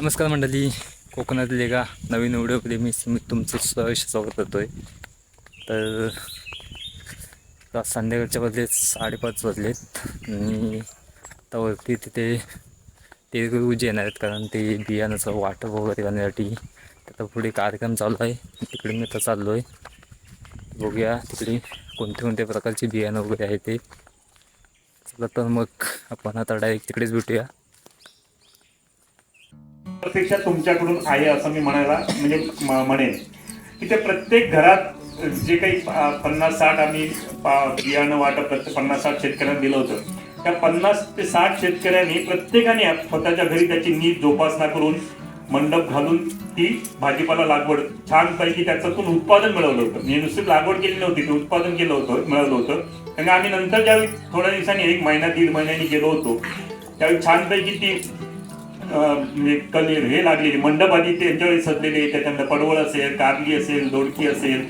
नमस्कार मंडळी कोकणातले एका नवीन व्हिडिओमध्ये मी मी तुमचं सहश स्वागत करतोय. तर आज संध्याकाळच्या बदले साडेपाच वाजलेत. आणि आता वरती तिथे ते उजे येणार आहेत कारण ते बियाणाचं वाटप वगैरे करण्यासाठी त्याचा पुढे कार्यक्रम चालू आहे. तिकडे मी तर चाललो आहे बघूया तिकडे कोणते कोणत्या प्रकारचे बियाणं वगैरे आहे ते. चला तर मग आपण आता डायरेक्ट तिकडेच भेटूया. प्रत्यक्षात तुमच्याकडून आहे असं मी म्हणायला म्हणजे म्हणेन. की ते प्रत्येक घरात जे काही पन्नास साठ आम्ही बियाणं वाटप प्रत्येक पन्नास साठ शेतकऱ्यांना दिलं होतं. त्या पन्नास ते साठ शेतकऱ्यांनी प्रत्येकाने स्वतःच्या घरी त्याची नीट जोपासना करून मंडप घालून ती भाजीपाला लागवड छानपैकी त्याच्यातून उत्पादन मिळवलं होतं. म्हणजे नुसती लागवड केली नव्हती ते उत्पादन केलं होतं मिळवलं होतं. कारण आम्ही नंतर ज्यावेळी थोड्या दिवसांनी एक महिना दीड महिन्यांनी गेलो होतो त्यावेळी छानपैकी ती म्हणजे कले हे लागलेली मंडप आधी त्यांच्याकडे सजलेले त्याच्यानंतर पडवळ असेल कारली असेल दोडकी असेल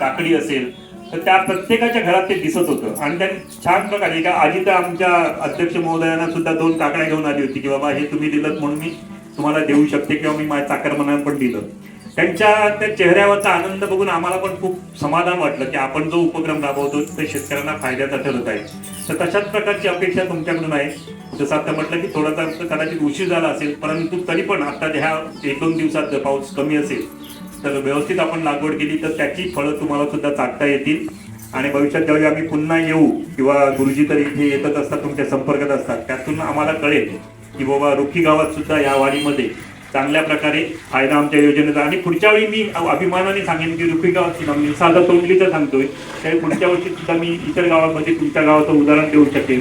काकडी असेल. तर त्या प्रत्येकाच्या घरात ते दिसत होतं. आणि त्यांनी छान प्रकारे का आधी तर आमच्या अध्यक्ष महोदयांना सुद्धा दोन काकड्या घेऊन आली होती की बाबा हे तुम्ही दिलं म्हणून मी तुम्हाला देऊ शकते किंवा मी माझ्या चाकरमानाला पण दिलं. त्यांच्या त्या चेहऱ्यावरचा आनंद बघून आम्हाला पण खूप समाधान वाटलं की आपण जो उपक्रम राबवतो ते शेतकऱ्यांना फायद्याचा ठरत आहे. तर तशाच प्रकारची अपेक्षा तुमच्याकडून आहे. जसं आता म्हटलं की थोडासा कदाचित उशीर झाला असेल परंतु तरी पण आता ह्या एक दोन दिवसात जर पाऊस कमी असेल तर व्यवस्थित आपण लागवड केली तर त्याची फळं तुम्हाला सुद्धा चाटता येतील. आणि भविष्यात ज्यावेळी आम्ही पुन्हा येऊ किंवा गुरुजी तर इथे येतच असतात तुमच्या संपर्कात असतात त्यातून आम्हाला कळेल की बाबा रुखी गावात सुद्धा या वाडीमध्ये चांगल्या प्रकारे फायदा आमच्या योजनेचा. आणि पुढच्या वेळी मी अभिमानाने सांगेन की रुखी गावाची मी साधा तोंडलीचं सांगतोय त्यावेळी पुढच्या वर्षी सुद्धा मी इतर गावामध्ये तुमच्या गावाचं उदाहरण देऊ शकेन.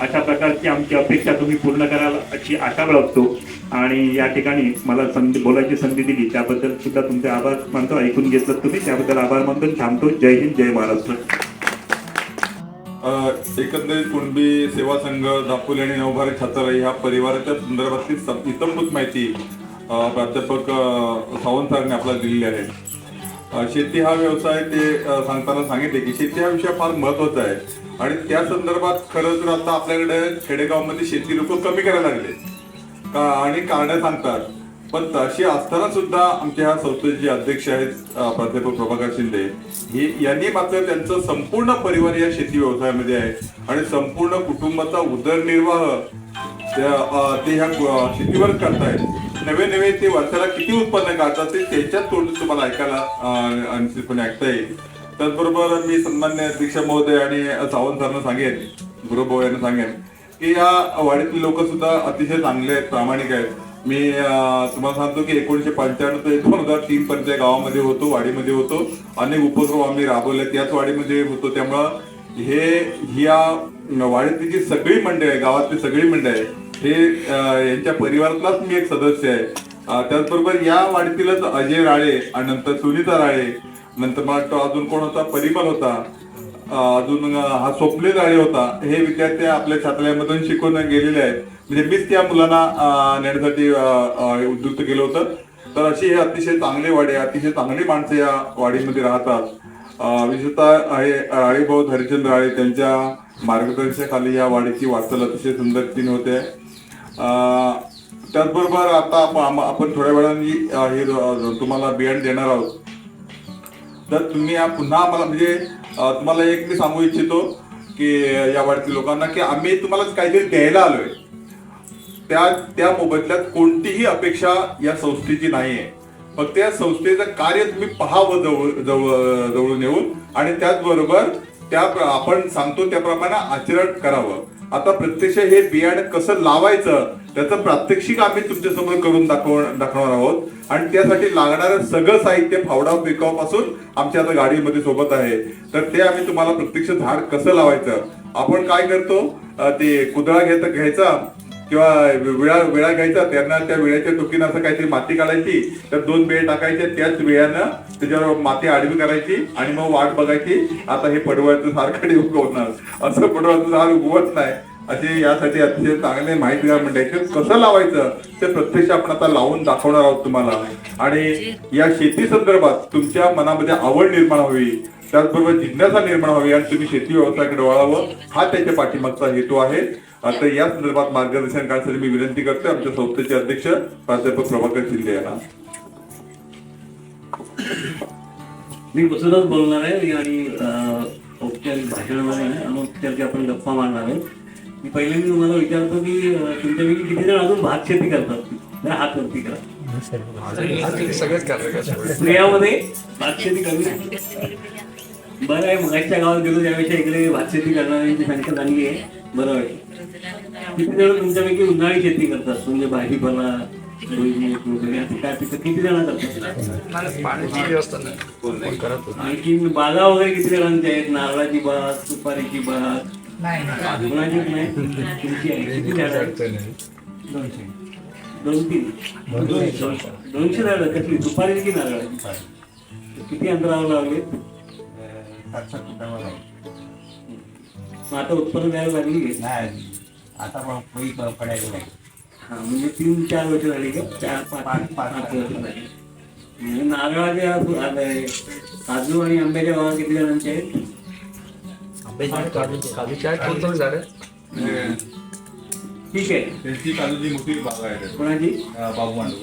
अशा प्रकारची आमची अपेक्षा तुम्ही पूर्ण कराल अशी आशा बाळगतो. आणि या ठिकाणी मला संधी बोलायची संधी दिली. त्याबद्दल सुद्धा तुमचे आभार मानतो. ऐकून घेतलं तुम्ही. त्याबद्दल आभार मानतो थांबतो. जय हिंद जय महाराष्ट्र. एकंदरीत कुणबी सेवा संघ दापोली आणि नवभारत छात्राई ह्या परिवाराच्या संदर्भातली इतंभूत माहिती प्राध्यापक सावंत सरांनी आपल्याला दिलेले आहे. शेती हा व्यवसाय ते सांगताना सांगितले की शेती हा विषय फार महत्त्वाचा आहे. आणि त्या संदर्भात खरं तर आता आपल्याकडे खेडेगावमध्ये शेती लोक कमी करायला लागले. का आणि कारण सांगतात. पण तशी असताना सुद्धा आमच्या ह्या संस्थेचे अध्यक्ष आहेत प्राध्यापक प्रभाकर शिंदे. हे यांनी मात्र त्यांचं संपूर्ण परिवार या शेती व्यवसायामध्ये आहे. आणि संपूर्ण कुटुंबाचा उदरनिर्वाह ते ह्या शेतीवर करतायत. नवे नवे ते वर्षाला किती उत्पन्न काढतात ते त्यांच्याच तोंडून तुम्हाला ऐकायला निश्चितपणे ऐकता येईल. त्याचबरोबर मी सन्मान्य अध्यक्ष महोदय आणि सावंत सरांना सांगेन गुरुभाऊ यांना सांगेन की या वाडीतील लोक सुद्धा अतिशय चांगले आहेत प्रामाणिक आहेत. मी तुम्हाला सांगतो की एकोणीशे पंच्याण्णव ते दोन हजार तीन पर्यंत गावामध्ये होतो वाडीमध्ये होतो. अनेक उपक्रम आम्ही राबवले त्याच वाडीमध्ये होतो. त्यामुळं हे या वाडीतली जी सगळी मंडळी आहे गावातली सगळी मंडळी आहे हे यांच्या परिवारातलाच मी एक सदस्य आहे. त्याचबरोबर या वाडीतीलच अजय राळे आणि नंतर सुनीता राळे नंतर मला वाटतं अजून कोण होता? परिमल होता. अजून हा स्वप्ने राळे होता. हे विद्यार्थी आपल्या छात्रालयामधून शिकून गेलेले आहेत. म्हणजे मीच त्या मुलांना नेण्यासाठी उद्युक्त केलं होतं. तर अशी हे अतिशय चांगले वाडे अतिशय चांगली माणसं या वाडीमध्ये राहतात. विशेषतः हे राळीभाऊ हरिचंद्र राळे त्यांच्या मार्गदर्शनाखाली या वाडीची वाटचाल अतिशय सुंदर तीन होते. त्याचबरोबर आता आपण थोड्या वेळाने हे तुम्हाला बियाण देणार आहोत. तर तुम्ही पुन्हा आम्हाला म्हणजे तुम्हाला एक मी सांगू इच्छितो की या वाढतील लोकांना की आम्ही तुम्हाला काहीतरी द्यायला आलोय. त्या त्या मोबदल्यात कोणतीही अपेक्षा या संस्थेची नाही आहे फक्त या संस्थेचं कार्य तुम्ही पहावं जवळ जवळ जवळून येऊन आणि त्याचबरोबर त्या आपण सांगतो त्याप्रमाणे आचरण करावं. आता प्रत्यक्ष हे बियाणं कसं लावायचं त्याचं प्रात्यक्षिक आम्ही तुमच्यासमोर करून दाखव दाखवणार आहोत. आणि त्यासाठी लागणारं सगळं साहित्य फावडा पिकापासून आमच्या आता गाडीमध्ये सोबत आहे. तर ते आम्ही तुम्हाला प्रत्यक्ष झाड कसं लावायचं? आपण काय करतो? ते कुदळा घेत घ्यायचा. किंवा विळा विळा घ्यायचा त्यांना त्या विळ्याच्या चुकीनं असं काहीतरी माती काढायची तर दोन बेळ टाकायचे त्याच विळ्यानं त्याच्यावर माती आडवी करायची आणि मग वाट बघायची आता हे पडवळचं सारखं उगवणार? असं पडवळचं झाड उगवत नाही. असे यासाठी अतिशय चांगले माहितीगार मंडळाचे म्हणजे कसं लावायचं ते प्रत्यक्ष आपण आता लावून दाखवणार आहोत तुम्हाला. आणि या शेती संदर्भात तुमच्या मनामध्ये आवड निर्माण व्हावी. त्याचबरोबर जिज्ञासा निर्माण व्हावी आणि तुम्ही शेती व्यवसायाकडे वळावं हा त्याच्या पाठीमागचा हेतू आहे. आता या संदर्भात मार्गदर्शन करण्यासाठी मी विनंती करतो आमच्या संस्थेचे अध्यक्ष प्राध्यापक प्रभाकर शिंदे यांना. मी बसूनच बोलणार आहे आणि औपचारिक भाषणामध्ये आहे. अनौपचारिक आपण गप्पा मारणार आहे. मी पहिले मी तुम्हाला विचारतो की तुमच्यापैकी किती जण अजून भात शेती करतात? जरा हात वरती करा. स्त्रियामध्ये भात शेती कमी आहे. बरं आहे मगाच्या गावात गेलो त्यापेक्षा इकडे भात शेती करणाऱ्यांची संख्या चांगली आहे. बरं आहे. किती जण तुमच्यापैकी उन्हाळी शेती करतात? म्हणजे भाजीपाला भुईमूग काय पिकं किती जण करतात? आणखी बागा वगैरे किती जणांच्या आहेत? नारळाची बाग सुपारीची बाग कोणाचीच नाही? तुमची आहे. किती दोन तीन दोनशे. झाडं. कसली? सुपारी की नारळाची? किती अंतरावर लावले? मग आता उत्पन्न द्यायला लागली की? आता पण पोळी पडायला नाही. हा म्हणजे तीन चार वर्ष झाली का? चार पाच पाच- वर्ष झाली. म्हणजे नारळाच्या आता हे काजू आणि आंब्याच्या बागा किती जणांच्या आहेत ठीक आहे. त्यांची काजूची मोठी बाग आहे. कोणाची? बाबू मांडव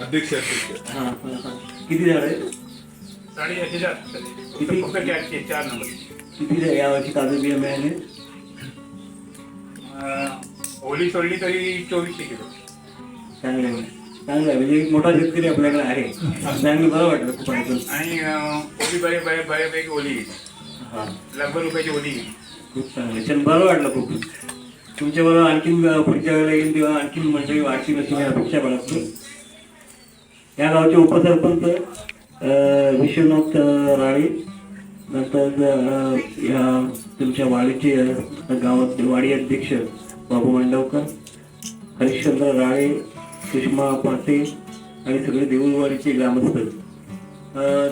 अध्यक्ष अध्यक्ष. हा, हा, हा. किती झाड आहेत साडे किती? फक्त चार नंबर. किती झाड यावर्षी काजू बिया मिळाले? ओली सोडली तरी चोवीसशे किलो. चांगलं चांगलं आहे. म्हणजे एक मोठा शेतकरी आपल्याकडे आहे. चांगलं बरं वाटलं खूप ऐकून आणि अं, ओली बरे बरे बऱ्यापैकी ओली हा. लाखभर रुपयाची ओली खूप चांगलं. छान बरं वाटलं खूप. तुमच्या बरोबर आणखीन अं, पुढच्या वेळेला येईल तेव्हा आणखीन मंडळी वाढतील अशी मी अपेक्षा बाळगतो या गावचे उपसरपंच अं, विश्वनाथ अं, राळे नंतर या तुमच्या वाडीचे गावात वाडी अध्यक्ष बाबू मांडवकर हरिश्चंद्र राळे सुषमा पाटील आणि सगळे देऊळवाडीचे ग्रामस्थ.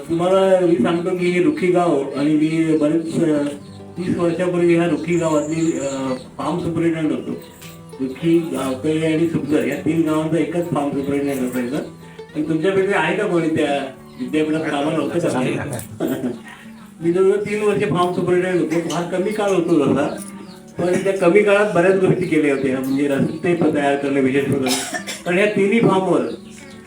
तुम्हाला मी सांगतो की हे रुखी गाव आणि मी बरेच तीस वर्षापूर्वी ह्या रुखी गावातली फार्म सुपरिटेंडंट होतो. रुखी गावकळे आणि सुपदर या तीन गावांचा एकच फार्म सुपरिटेंडंट असायचा आणि तुमच्यापैकी आहे का कोणी त्या विद्यापीठात कामाला होतं मी जवळ तीन वर्ष फार्म सुपरिटेंडंट होतो. फार कमी काळ होतो तसा पण त्या कमी काळात बऱ्याच गोष्टी केल्या होत्या. म्हणजे रस्ते तयार करणे विशेष करून. पण ह्या तिन्ही फार्मवर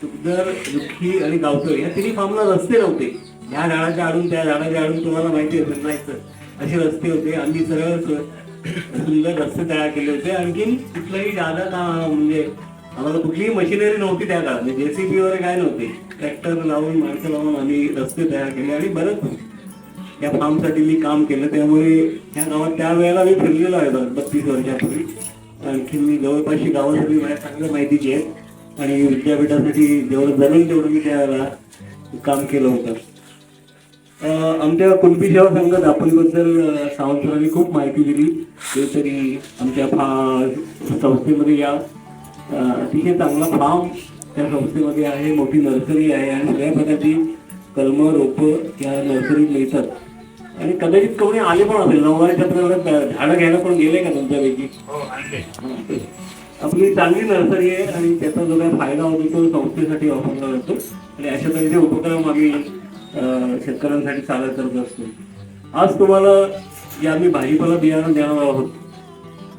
सुखदर दुःखी आणि गावकरी ह्या तिन्ही फार्मला रस्ते नव्हते. ह्या झाडाच्या आडून त्या झाडाच्या आडून तुम्हाला माहिती असेल नाही तर असे रस्ते होते. आम्ही सरळ सुंदर रस्ते तयार केले होते. आणखीन कुठलंही जादा का म्हणजे आम्हाला कुठलीही मशिनरी नव्हती त्या काळात. म्हणजे जेसीबी वगैरे काय नव्हते. ट्रॅक्टर लावून माणसं लावून आम्ही रस्ते तयार केले आणि बरंच या फार्मसाठी मी काम केलं. त्यामुळे ह्या गावात त्या वेळेला मी फिरलेलो आहे बरं बत्तीस वर्षापूर्वी. आणखी मी जवळपासची गावं सगळी मला चांगल्या माहितीची आहेत. आणि विद्यापीठासाठी जेवढं जमेल तेवढं मी त्यावेळेला काम केलं होतं. आमच्या कुणबी सेवा संघ दापोलीबद्दल सावंतरांनी खूप माहिती दिली. ते तरी आमच्या फा संस्थेमध्ये या. अतिशय चांगला फार्म त्या संस्थेमध्ये आहे मोठी नर्सरी आहे आणि सगळ्या प्रकारची कलमं रोपं या नर्सरीत मिळतात. आणि कदाचित कोणी आले पण असेल नऊवारी छत्रावर झाडं घ्यायला पण गेले का तुमच्यापैकी? हो आपली चांगली नर्सरी आहे आणि त्याचा जो काही फायदा होतो तो संस्थेसाठी वापरला जातो. आणि अशा तऱ्हेचे उपक्रम आम्ही शेतकऱ्यांसाठी सादर करत असतो. आज तुम्हाला जे आम्ही भाजीपाला बियाणं देणार आहोत.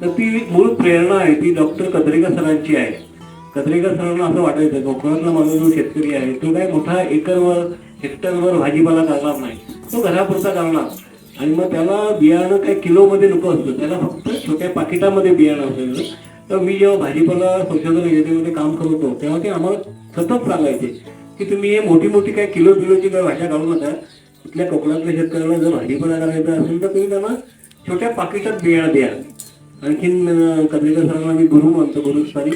तर ती मूळ प्रेरणा आहे ती डॉक्टर कदरेकर सरांची आहे. कदरेकर सरांना असं वाटायचं कोकणातला माझा जो शेतकरी आहे तो काय मोठा एकरवर हेक्टरवर भाजीपाला करणार नाही. तो घरापुरता करणार. आणि मग त्याला बियाणं काही किलोमध्ये नको असतं त्याला फक्त छोट्या पाकिटामध्ये बियाणं असायचं. तर मी जेव्हा भाजीपाला संशोधन योजनेमध्ये काम करत होतो तेव्हा ते आम्हाला सतत सांगायचे की तुम्ही हे मोठी मोठी काय किलो किलोची काय भाज्या काढू नका. इथल्या कोकणातल्या शेतकऱ्यांना जर भाजीपाला करायचा असेल तर तुम्ही त्यांना छोट्या पाकिटात बियाणं द्या. आणखीन अं, सरांना मी गुरु मानतो गुरुस्थानी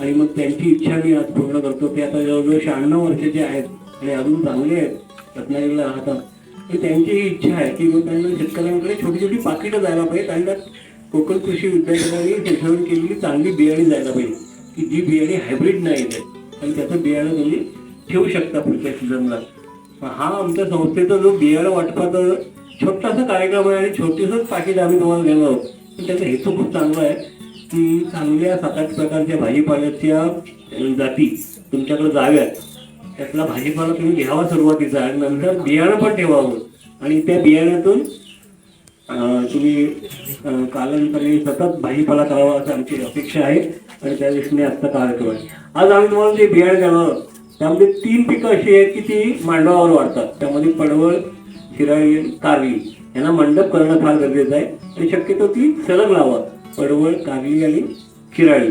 आणि मग त्यांची इच्छा मी आज पूर्ण करतो. ते आता जवळजवळ शहाण्णव वर्षाचे आहेत आणि अजून चांगले आहेत रत्नागिरीला राहतात. तर त्यांची ही इच्छा आहे की मग त्यांना शेतकऱ्यांकडे छोटी छोटी पाकिटं जायला पाहिजे आणि त्यात कोकण कृषी विद्यापीठाने संशोधन केलेली चांगली बियाणे जायला पाहिजे. की जी बियाणे हायब्रिड नाही आहेत. आणि त्याचं बियाणं तुम्ही ठेवू शकता पुढच्या सीझनला हा आमच्या संस्थेचा जो बियाणं वाटपाचा छोटासा कार्यक्रम आहे आणि छोटीसंच पाकिट आम्ही तुम्हाला देणार आहोत. त्याचा हेतू खूप चांगला आहे की चांगल्या सात आठ प्रकारच्या भाजीपाल्याच्या जाती तुमच्याकडे जाव्यात. त्यातला भाजीपाला तुम्ही घ्यावा सुरुवातीचा आणि नंतर बियाणं पण ठेवावं. आणि त्या बियाण्यातून तुम्ही अं, कालांतराने सतत भाजीपाला करावा असं आमची अपेक्षा आहे आणि त्या दृष्टीने आजचा कार्यक्रम आहे. आज आम्ही तुम्हाला जे बियाणं द्यावं त्यामध्ये तीन पिकं अशी आहेत की ती मांडवावर वाढतात. त्यामध्ये पडवळ शिराळी कारवी यांना मंडप करणं फार गरजेचं आहे. आणि शक्यतो ती सलग लावत पडवळ कारली आणि शिराळी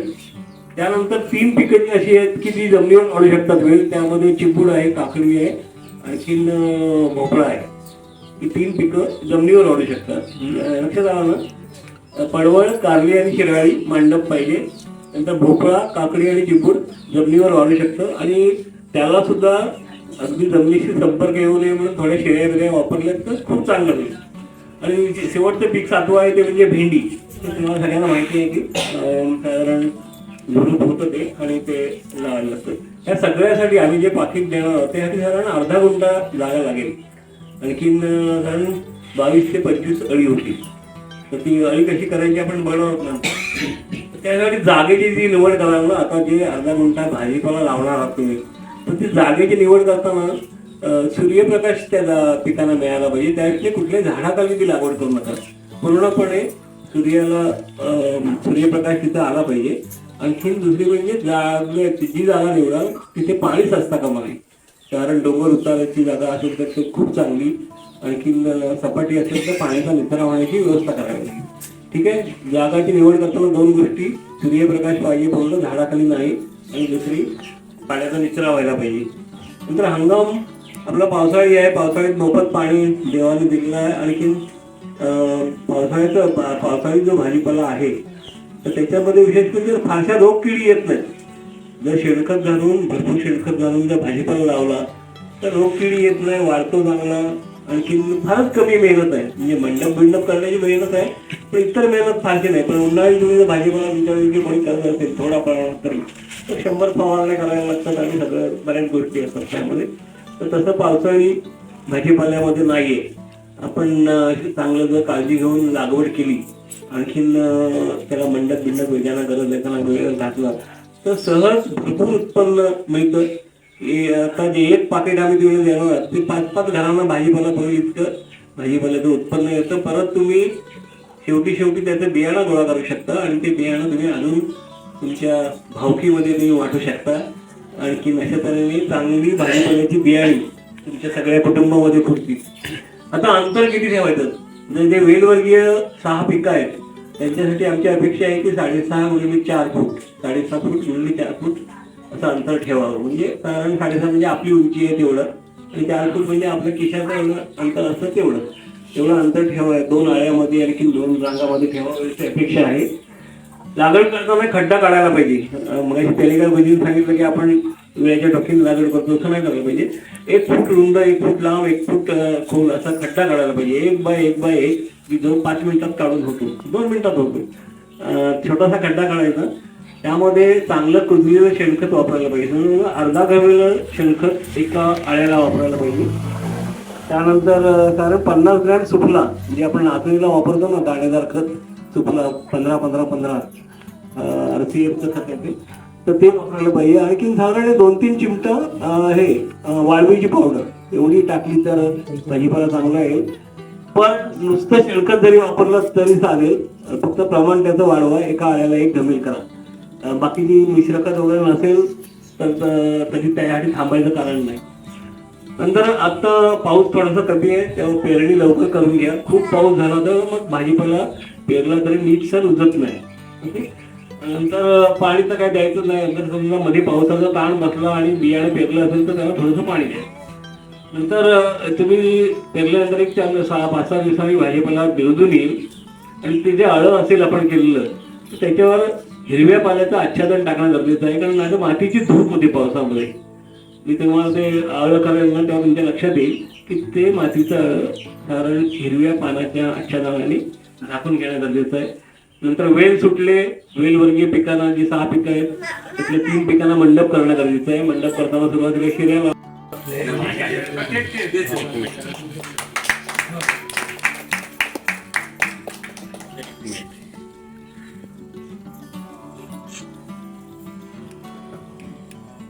त्यानंतर तीन पिकं जी अशी आहेत की ती जमिनीवर वाढू शकतात. वेळ त्यामध्ये चिपूड आहे काकडी आहे आणखीन भोपळा आहे. ही तीन पिकं जमिनीवर वाढू शकतात. लक्षात आलं ना? पडवळ कारली आणि शिराळी मांडप पाहिजे. नंतर भोपळा काकडी आणि चिपूड जमिनीवर वाढू शकतं. आणि त्याला सुद्धा अगदी जमिनीशी संपर्क येऊ नये म्हणून थोड्या शेळ्या वगैरे वापरल्या तर खूप चांगलं होईल. आणि शेवटचं पीक सातवं आहे ते म्हणजे भेंडी. तुम्हाला सगळ्यांना माहिती आहे की साधारण झुडूप होतं ते आणि ते लावायला लागतं ह्या सगळ्यासाठी आम्ही जे पाकिट देणार आहोत त्यासाठी साधारण अर्धा घंटा जागा लागेल. आणखीन साधारण बावीस ते पंचवीस अळी होती. तर ती अळी कशी करायची आपण बनवत नंतर त्यासाठी जागेची जी निवड करायला ना आता जे अर्धा गुंठा भाजीपाला लावणार आहात तुम्ही तर ती जागेची निवड करताना सूर्यप्रकाश त्या पिकांना मिळाला पाहिजे. त्यावेळी कुठल्याही झाडाखाली ती लागवड करू नका. पूर्णपणे सूर्याला सूर्यप्रकाश तिथं आला पाहिजे. आणखीन दुसरी म्हणजे जागे जी जागा निवडाल तिथे पाणीच असता कामा नये. कारण डोंगर उताराची जागा असेल तर ते खूप चांगली. आणखीन सपाटी असेल तर पाण्याचा निचरा होण्याची व्यवस्था करावी ठीक आहे? जागाची निवड करताना दोन गोष्टी. सूर्यप्रकाश पाहिजे पूर्ण झाडाखाली नाही. आणि दुसरी पाण्याचा निचरा व्हायला पाहिजे. नंतर हंगाम. आपला पावसाळी आहे पावसाळ्यात मोफत पाणी देवाने दिलेलं आहे. आणखीन अं, पावसाळ्याचं पावसाळी जो भाजीपाला आहे तर त्याच्यामध्ये विशेष म्हणजे फारशा रोग किडी येत नाही. जर शेणखत घालून भरपूर शेणखत घालून जर भाजीपाला लावला तर रोगकिडी येत नाही वाढतो चांगला. आणखी फारच कमी मेहनत आहे. म्हणजे मंडप बिंडप करण्याची मेहनत आहे पण इतर मेहनत फारशी नाही. पण उन्हाळी तुम्ही जर भाजीपाला विचारली की कोणी करत असेल थोडा प्रमाणात तरी तर शंभर फवारण्या करायला लागतात आणि सगळ्या बऱ्याच गोष्टी असतात त्यामध्ये. तर तसं पावसाळी भाजीपाल्यामध्ये नाहीये. आपण अशी चांगलं जर काळजी घेऊन लागवड केली आणखीन त्याला मंडप बिंडप वेगानं गरज त्याला वेळ घातला तर सहज भरपूर उत्पन्न मिळतं. आता जे एक पाकिट आम्ही तुम्ही देणार ते पाच पाच घरांना भाजीपाला करू इतकं भाजीपाल्याचं उत्पन्न येतं. परत तुम्ही शेवटी शेवटी त्याचं बियाणं गोळा करू शकता आणि ते बियाणं तुम्ही आणून तुमच्या भावकीमध्ये तुम्ही वाटू शकता. आणखीन अशा तऱ्हेने चांगली भाजीपाल्याची बियाणी तुमच्या सगळ्या कुटुंबामध्ये खुरतील आता अंतर किती ठेवायचं? म्हणजे जे वेलवर्गीय सहा पिकं आहेत त्यांच्यासाठी आमची अपेक्षा आहे की साडेसहा म्हणजे गुणिले चार फूट साडेसहा फूट गुणिले चार फूट असं अंतर ठेवावं. म्हणजे साधारण साडेसहा म्हणजे आपली उंची आहे तेवढं आणि चार फूट म्हणजे आपल्या किशाचं एवढं अंतर असतं तेवढं. तेवढं अंतर ठेवा दोन आळ्यामध्ये आणखी दोन रांगामध्ये ठेवावं अशी अपेक्षा आहे. लागवड करताना खड्डा काढायला पाहिजे. मग पेलिका बजीन सांगितलं की आपण वेळेच्या डोक्याने लागण करतो असं नाही करायला पाहिजे. एक फूट रुंद एक फूट लांब एक फूट खोल असा खड्डा काढायला पाहिजे. एक बाय एक बाय एक की जो पाच मिनिटात काढून होतो. दोन मिनिटात होतो. छोटासा खड्डा काढायचा. त्यामध्ये चांगलं कुजलेलं शेणखत वापरायला पाहिजे. अर्धा गरलेलं शेणखत एका आळ्याला वापरायला पाहिजे. त्यानंतर कारण साधारण पन्नास ग्रॅम सुफला जे आपण नाचणीला वापरतो ना दाणेदार खत तुम्हाला पंधरा पंधरा पंधरा आर सी एफचं खत आहे तर ते वापरायला पाहिजे. आणखी साधारण दोन तीन चिमटा हे वाळवीची पावडर एवढी टाकली तर भाजीपाला चांगला येईल पण नुसतं शेणखत जरी वापरलं तरी चालेल. फक्त प्रमाण त्याचं वाढवा. एका आळ्याला एक गमेल करा. बाकीची मिश्रखत वगैरे नसेल तर तरी त्यासाठी थांबायचं कारण नाही. नंतर आता पाऊस थोडासा कमी आहे. त्यामुळे पेरणी लवकर करून घ्या. खूप पाऊस झाला तर मग भाजीपाला पेरला तरी नीट सर उजत नाही. नंतर पाणी तर काय द्यायचं नाही. नंतर समजा मध्ये पावसाचा ताण बसला आणि बियाणं पेरलं असेल तर त्याला थोडंसं पाणी द्या. नंतर तुम्ही पेरल्यानंतर एक चार सहा पाच सहा दिवसांनी भाजीपाला बिरजून येईल. आणि ते जे आळं असेल आपण केलेलं तर त्याच्यावर हिरव्या पाल्याचं आच्छादन टाकणं गरजेचं आहे. कारण नाही मातीची धूप होती पावसामध्ये मी तुम्हाला ते आळं करायला तेव्हा तुमच्या लक्षात येईल की ते मातीचं कारण हिरव्या पानाच्या आच्छादनाने राखून घेणं गरजेचं आहे. नंतर वेल सुटले वेल वर्गीय पिकांना जी सहा पिकं आहेत तिथल्या तीन पिकांना मंडप करणं गरजेचं आहे. मंडप करताना सुरुवातीला शिऱ्या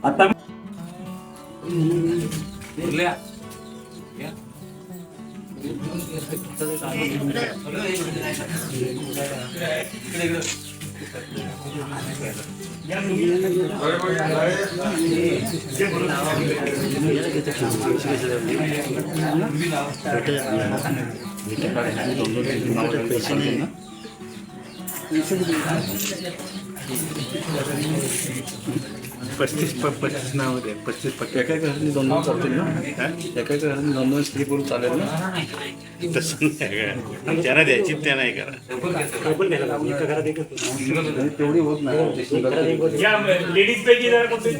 आता आता पस्तीस प- पस्तीस नाव दे पस्तीस पस्तीस एका घराने दोन दोन चालतील ना? एका घराने दोन दोन स्त्री पुरुष चालेल ना? तसं नाही का ज्यांना द्यायची त्या नाही करा. तेवढी होत नाही. या लेडीज पैकी जरा कोणते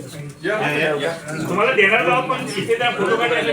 तुम्हाला देणार आहोत पण इथे त्या फोटो काढायला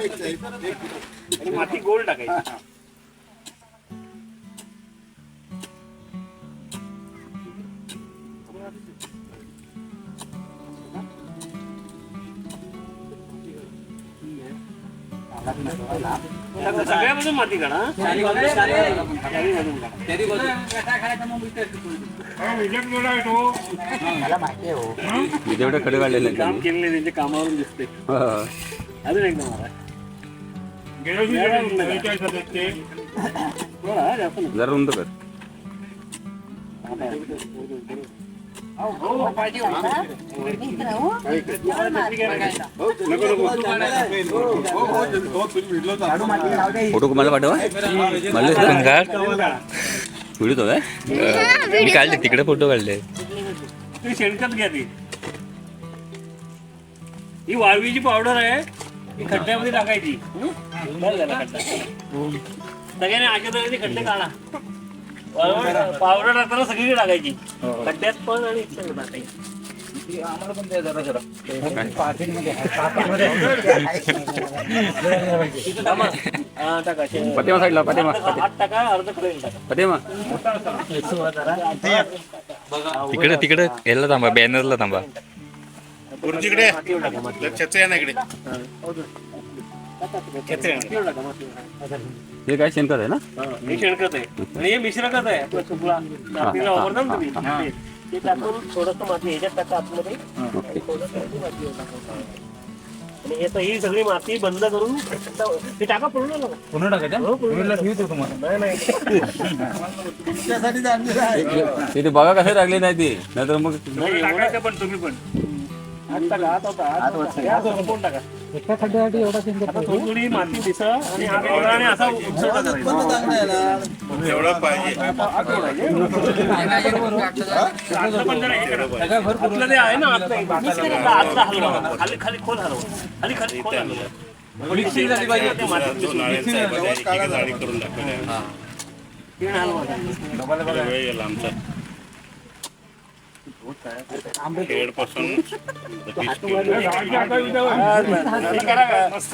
आणि माती गोल टाकायची. सगळ्यामधून माती काढा हा? हा, खडे काढलेले काम केलेले त्यांच्या कामावरून दिसते अजून एकदा मारा. जरा रुंद कर. फोटो मला पाठवा व्हिडिओ काय मी काढले तिकडे फोटो काढले. तुम्ही शेणखत घ्या ती. ही वाळवीची पावडर आहे ही खड्ड्यामध्ये टाकायची. सगळ्यांनी खड्डे काढा. पावडर टाकताना सगळीकडे टाकायची. खड्ड्यात पण आणि इथे पण. हा, साईडला टाका अर्ध कडेने टाका. पाठीमा. तिकडे तिकडे याला थांबा बॅनरला थांबा. गुरुजीकडे लक्षात या ना इकडे. हे काय शेणखत आहे ना? हे शेणखत आहे. आणि हे आहे. सुपला रात्रीला वापरता ना तुम्ही. ते- ते टाकून थोडस माती ह्याच्यात टाका आतमध्ये. माती टाका. आणि हे तर ही सगळी माती बंद करून ते टाका पूर्ण नका. पूर्ण टाकायचं ठेवतो तुम्हाला. तिथे बघा कसे लागले नाही ते. नाहीतर मग टाकायचं पण तुम्ही पण. आत टाका, आत होता, आत होता. होता, कोण टाका. आता थोडी माती दिसा आणि हा आणि असा. एवढं पाहिजे हे आहे ना आतलं एक हलवा खाली खाली खोल हलवा खाली खाली खोल हलवा मिक्सिंग झाली पाहिजे मातीत एक एक जाळी करून तीन हलवा वेळ गेला आमचा खेडपासून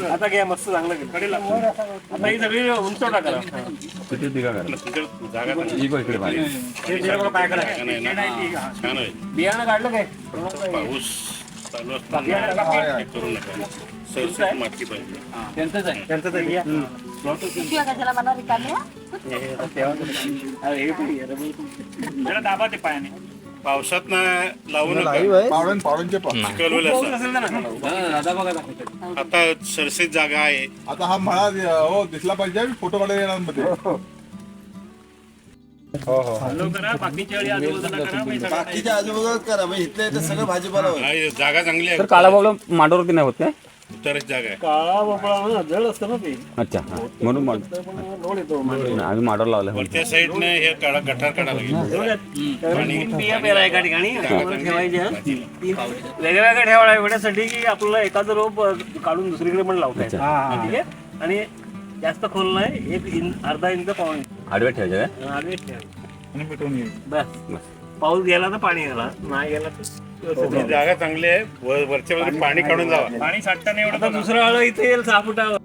आता घ्या मस्त चांगलं. कडेला. आता ही सगळी उंचवटा करा किती दिगा जागा ही छान आहे बियाणं काढलं काय पाऊस चालू असताना हे करू नका सरसट माती पाहिजे त्यांचंच आहे हे दाबा ते पायाने पावसात ना लावू नका. पावडन पावडनचे चिखल होईल असं. असेल तर नका. आता सरसेत जागा आहे. आता हा मळा हो दिसला पाहिजे फोटो काढायला येणार मध्ये. हॅलो करा बाकीच्या आजूबाजूला करा म्हणजे इथल्या इथं सगळं भाजीपाला होईल. हा, जागा चांगली आहे. तर काळा प्रॉब्लेम मांडवरती नाही होत काय? उताराची जागा आहे. काळा भोपळा जड असतं ना ते. अच्छा हा. म्हणून मॉड लोड येतो आम्ही मॉडेल लावलं वरच्या साईडने हे काढा गठार काढायला लागेल तीन बिया पेरा एका ठिकाणी आणि ठेवायच्या तीन वेगळ्या वेगळ्या ठेवायला एवढ्यासाठी की आपल्याला एखादं रोप अ, काढून दुसरीकडे पण लावता येतं. ठीक आहे? आणि जास्त खोल नाही एक इंच अर्धा इंच पाऊन इंच. आडव्या ठेवायचं आडवे ठेवा. बस. पाऊस गेला तर पाणी गेला नाही गेला तर ही जागा चांगली आहे. वर- वरच्या मध्ये पाणी काढून जावा. पाणी साठताना एवढं दुसरं आळं इथे येईल सहा फुटावर.